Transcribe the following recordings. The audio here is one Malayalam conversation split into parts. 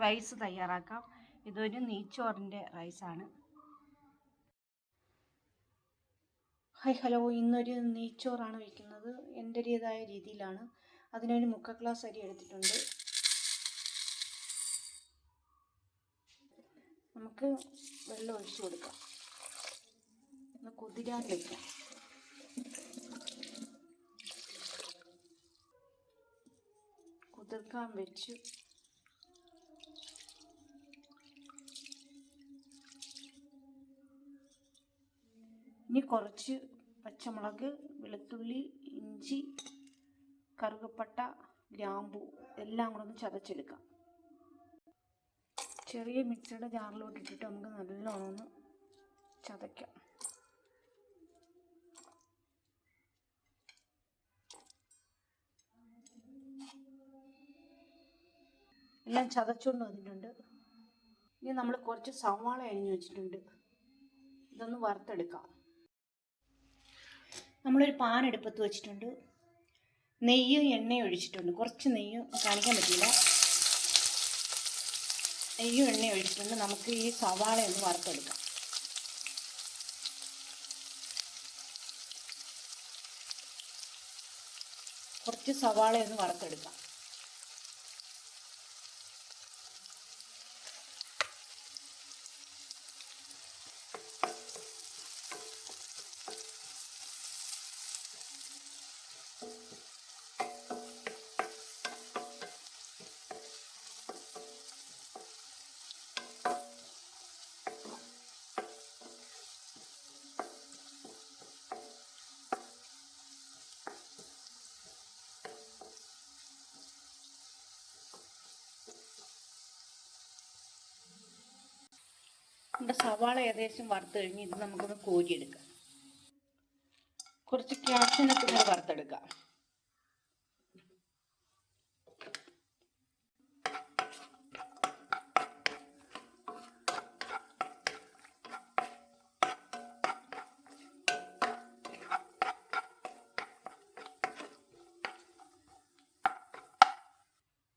റൈസ് തയ്യാറാക്കാം. ഇതൊരു നെയ്ച്ചോറിന്റെ റൈസാണ് ഹായ് ഹലോ ഇന്നൊരു നെയ്ച്ചോറാണ് വയ്ക്കുന്നത് എന്റെതായ രീതിയിലാണ്. അതിനൊരു മുക്ക ഗ്ലാസ് അരി എടുത്തിട്ടുണ്ട്. നമുക്ക് വെള്ളം ഒഴിച്ചു കൊടുക്കാം. ഒന്ന് കുതിരാൻ വയ്ക്കാം കുതിർക്കാൻ വെച്ചു. ഇനി കുറച്ച് പച്ചമുളക് വെളുത്തുള്ളി ഇഞ്ചി കറുകപ്പട്ട ഗ്രാമ്പു എല്ലാം കൂടെ ഒന്ന് ചതച്ചെടുക്കാം. ചെറിയ മിക്സിയുടെ ജാറിലോട്ട് ഇട്ടിട്ട് നമുക്ക് നല്ലോണം ഒന്ന് ചതയ്ക്കാം. എല്ലാം ചതച്ചുകൊണ്ട് വന്നിട്ടുണ്ട്. ഇനി നമ്മൾ കുറച്ച് സവാള അരിഞ്ഞു വെച്ചിട്ടുണ്ട്. ഇതൊന്ന് വറുത്തെടുക്കാം. നമ്മളൊരു പാൻ എടുപ്പത്ത് വെച്ചിട്ടുണ്ട്. നെയ്യും എണ്ണയും ഒഴിച്ചിട്ടുണ്ട്. കുറച്ച് നെയ്യും കാണിക്കാൻ പറ്റില്ല നെയ്യും എണ്ണയും ഒഴിച്ചിട്ടുണ്ട്. നമുക്ക് ഈ സവാള ഒന്ന് വറുത്തെടുക്കാം. കുറച്ച് സവാള ഒന്ന് വറുത്തെടുക്കാം. നമ്മുടെ സവാള ഏകദേശം വറുത്ത് കഴിഞ്ഞ് ഇത് നമുക്കൊന്ന് കോരിയെടുക്കാം. കുറച്ച് ക്യാപ്സിനൊക്കെ ഇങ്ങനെ വറുത്തെടുക്കാം.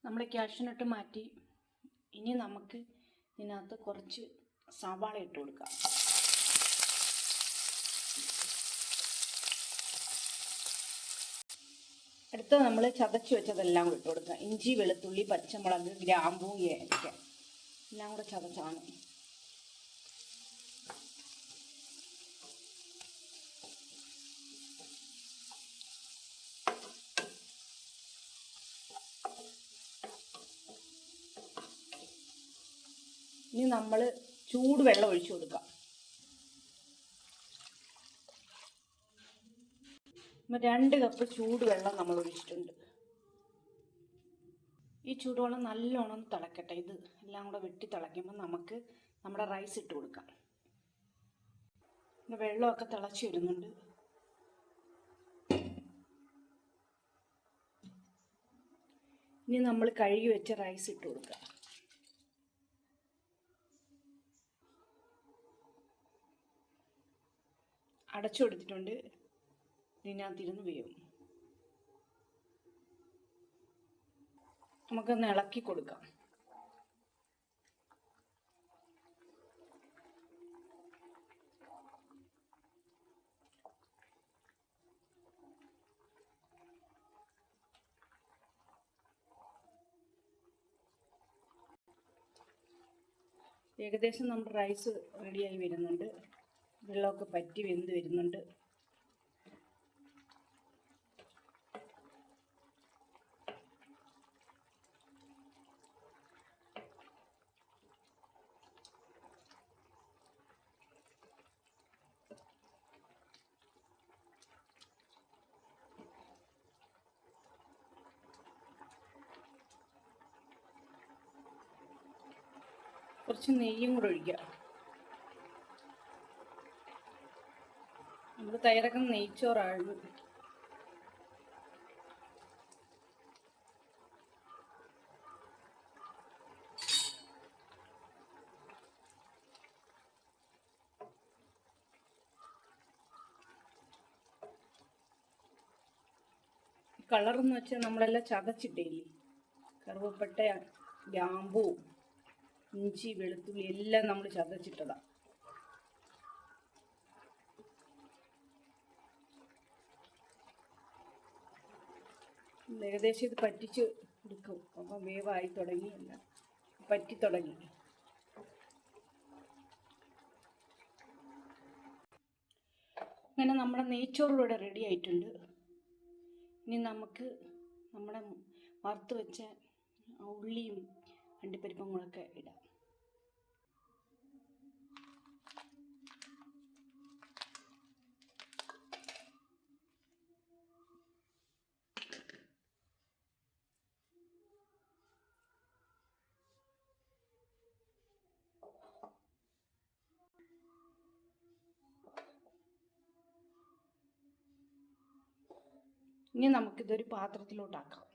നമ്മൾ ക്യാഷിനിട്ട് മാറ്റി. ഇനി നമുക്ക് ഇതിനകത്ത് കുറച്ച് സവാള ഇട്ട് കൊടുക്കാം. അടുത്ത നമ്മൾ ചതച്ച് വെച്ചതെല്ലാം ഇട്ട് കൊടുക്കുക ഇഞ്ചി വെളുത്തുള്ളി പച്ചമുളക് ഗ്രാമ്പൂ ഏലക്ക എല്ലാം കൂടെ ചതച്ചാണ് ഇനി നമ്മൾ ചൂട് വെള്ളം ഒഴിച്ചു കൊടുക്കുക. രണ്ട് കപ്പ് ചൂട് വെള്ളം നമ്മൾ ഒഴിച്ചിട്ടുണ്ട്. ഈ ചൂടുവെള്ളം നല്ലോണം തിളക്കട്ടെ. ഇത് എല്ലാം കൂടെ വെട്ടി തിളയ്ക്കുമ്പോൾ നമുക്ക് നമ്മുടെ റൈസ് ഇട്ട് കൊടുക്കാം. വെള്ളമൊക്കെ തിളച്ച് വരുന്നുണ്ട്. ഇനി നമ്മൾ കഴുകി വെച്ച റൈസ് ഇട്ട് കൊടുക്കാം അടച്ചു കൊടുത്തിട്ടുണ്ട്. ഇതിനകത്തിരുന്ന് വേവും നമുക്കൊന്ന് ഇളക്കി കൊടുക്കാം. ഏകദേശം നമ്മുടെ റൈസ് റെഡിയായി വരുന്നുണ്ട്. വെള്ളമൊക്കെ പറ്റി വെന്ത് വരുന്നുണ്ട്. കുറച്ച് നെയ്യും കൂടെ ഒഴിക്കുക നമ്മൾ തയ്യാറാക്കുന്ന നെയ്ച്ചോറാണ് കളറെന്ന് വെച്ചാൽ നമ്മളെല്ലാം ചതച്ചിട്ടില്ലേ കറുവപ്പട്ട ഗ്രാമ്പൂ ഇഞ്ചി വെളുത്തുള്ളി എല്ലാം നമ്മൾ ചതച്ചിട്ടതാ. ഏകദേശം ഇത് പറ്റിച്ച് എടുക്കും. അപ്പം വേവായി തുടങ്ങി എല്ലാം. പറ്റി തുടങ്ങി. അങ്ങനെ നമ്മുടെ നെയ്ച്ചോറിലൂടെ റെഡി ആയിട്ടുണ്ട്. ഇനി നമുക്ക് നമ്മുടെ വറുത്ത് വെച്ച ഉള്ളിയും അണ്ടിപ്പരിപ്പും കൂടെ ഇടാം. ഇനി നമുക്കിതൊരു പാത്രത്തിലോട്ടാക്കാം.